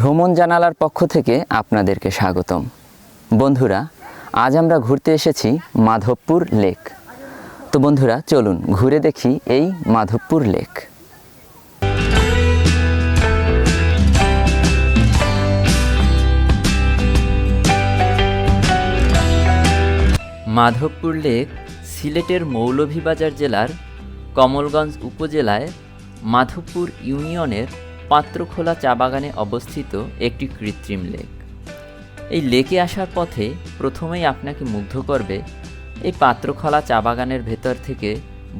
ভ্রমণ জানালার পক্ষ থেকে আপনাদেরকে স্বাগতম। বন্ধুরা, আজ আমরা ঘুরতে এসেছি মাধবপুর লেক। তো বন্ধুরা, চলুন ঘুরে দেখি এই মাধবপুর লেক। মাধবপুর লেক সিলেটের মৌলভীবাজার জেলার কমলগঞ্জ উপজেলায় মাধবপুর ইউনিয়নের পাত্রখোলা চা বাগানে অবস্থিত একটি কৃত্রিম লেক। এই লেকে আসার পথে প্রথমেই আপনাকে মুগ্ধ করবে এই পাত্রখোলা চা বাগানের ভেতর থেকে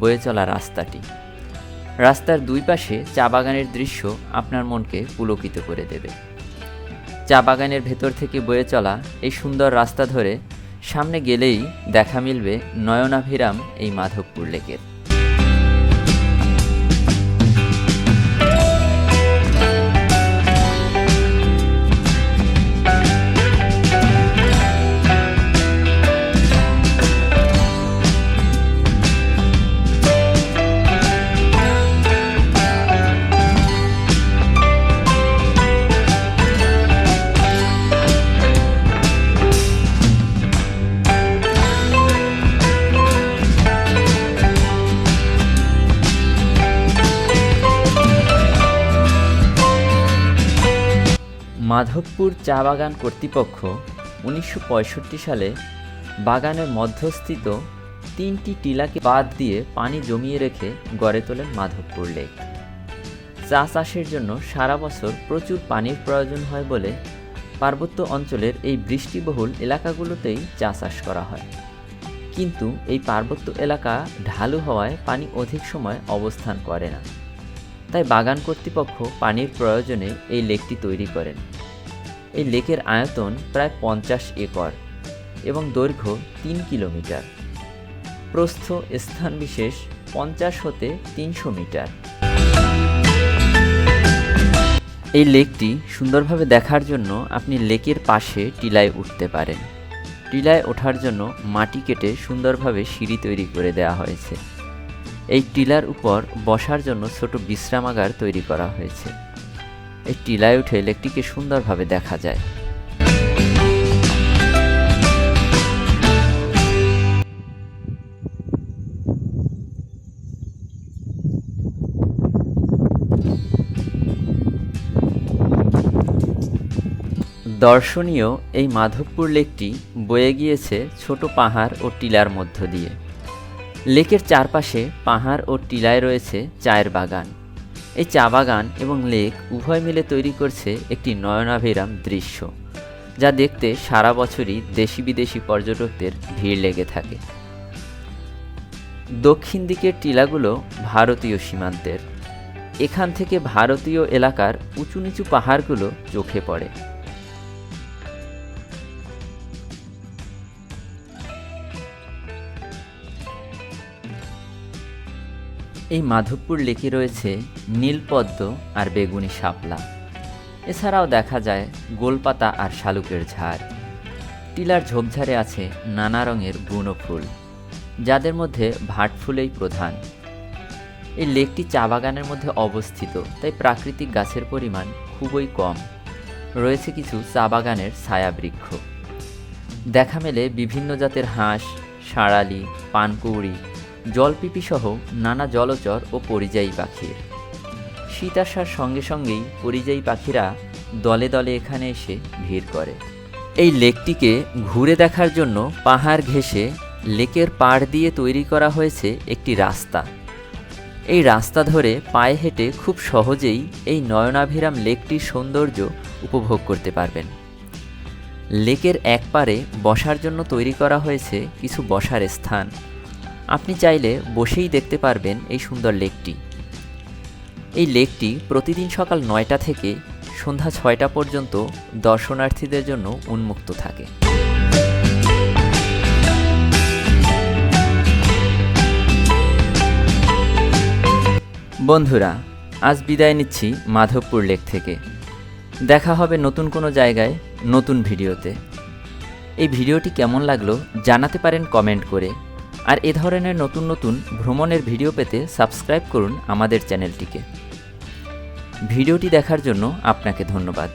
বয়ে চলা রাস্তাটি। রাস্তার দুই পাশে চা বাগানের দৃশ্য আপনার মনকে পুলকিত করে দেবে। চা বাগানের ভেতর থেকে বয়ে চলা এই সুন্দর রাস্তা ধরে সামনে গেলেই দেখা মিলবে নয়নাভিরাম এই মাধবপুর লেকের। মাধবপুর চা বাগান কর্তৃপক্ষ উনিশশো পঁয়ষট্টি সালে বাগানের মধ্যস্থিত তিনটি টিলাকে বাদ দিয়ে পানি জমিয়ে রেখে গড়ে তোলেন মাধবপুর লেক। চা চাষের জন্য সারা বছর প্রচুর পানির প্রয়োজন হয় বলে পার্বত্য অঞ্চলের এই বৃষ্টিবহুল এলাকাগুলোতেই চা চাষ করা হয়। কিন্তু এই পার্বত্য এলাকা ঢালু হওয়ায় পানি অধিক সময় অবস্থান করে না। তাই বাগান কর্তৃপক্ষ পানির প্রয়োজনে এই লেকটি তৈরি করেন। এই লেকের আয়তন প্রায় পঞ্চাশ একর এবং দৈর্ঘ্য তিন কিলোমিটার। প্রস্থ স্থান বিশেষ পঞ্চাশ হতে তিনশো মিটার। এই লেকটি সুন্দরভাবে দেখার জন্য আপনি লেকের পাশে টিলায় উঠতে পারেন। টিলায় ওঠার জন্য মাটি কেটে সুন্দরভাবে সিঁড়ি তৈরি করে দেওয়া হয়েছে। এই টিলার উপর বসার জন্য ছোট বিশ্রামাগার তৈরি করা হয়েছে। এই টিলায় উঠে লেকটিকে সুন্দরভাবে দেখা যায়। দর্শনীয় এই মাধবপুর লেকটি বয়ে গিয়েছে ছোট পাহাড় ও টিলার মধ্য দিয়ে। লেকের চারপাশে পাহাড় ও টিলায় রয়েছে চায়ের বাগান। এই চা বাগান এবং লেক উভয় মিলে তৈরি করছে একটি নয়নাভিরাম দৃশ্য, যা দেখতে সারা বছরই দেশি বিদেশি পর্যটকদের ভিড় লেগে থাকে। দক্ষিণ দিকের টিলাগুলো ভারতীয় সীমান্তের। এখান থেকে ভারতীয় এলাকার উঁচু নিচু পাহাড়গুলো চোখে পড়ে। এই মাধবপুর লেকে রয়েছে নীলপদ্ম আর বেগুনি শাপলা। এছাড়াও দেখা যায় গোলপাতা আর শালুকের ঝাড়। টিলার ঝোপঝাড়ে আছে নানা রঙের বুনো ফুল, যাদের মধ্যে ভাট ফুলেই প্রধান। এই লেকটি চা বাগানের মধ্যে অবস্থিত, তাই প্রাকৃতিক গাছের পরিমাণ খুবই কম। রয়েছে কিছু চা বাগানের ছায়া বৃক্ষ দেখা মেলে বিভিন্ন জাতের হাঁস ষাঁড়ালি পানকৌড়ি জলপিপি সহ নানা জলচর ও পরিযায়ী পাখির শীত আসার সঙ্গে সঙ্গেই পরিযায়ী পাখিরা দলে দলে এখানে এসে ভিড় করে। এই লেকটিকে ঘুরে দেখার জন্য পাহাড় ঘেঁষে লেকের পাড় দিয়ে তৈরি করা হয়েছে একটি রাস্তা। এই রাস্তা ধরে পায়ে হেঁটে খুব সহজেই এই নয়নাভিরাম লেকটির সৌন্দর্য উপভোগ করতে পারবেন। লেকের এক পারে বসার জন্য তৈরি করা হয়েছে কিছু বসার স্থান। আপনি চাইলে বসেই দেখতে পারবেন এই সুন্দর লেকটি। এই লেকটি প্রতিদিন সকাল নয়টা থেকে সন্ধ্যা ছয়টা পর্যন্ত দর্শনার্থীদের জন্য উন্মুক্ত থাকে। বন্ধুরা, আজ বিদায় নিচ্ছি মাধবপুর লেক থেকে। দেখা হবে নতুন কোনো জায়গায় নতুন ভিডিওতে। এই ভিডিওটি কেমন লাগল জানাতে পারেন কমেন্ট করে। আর এ ধরনের নতুন নতুন ভ্রমণের ভিডিও পেতে সাবস্ক্রাইব করুন আমাদের চ্যানেলটিকে। ভিডিওটি দেখার জন্য আপনাকে ধন্যবাদ।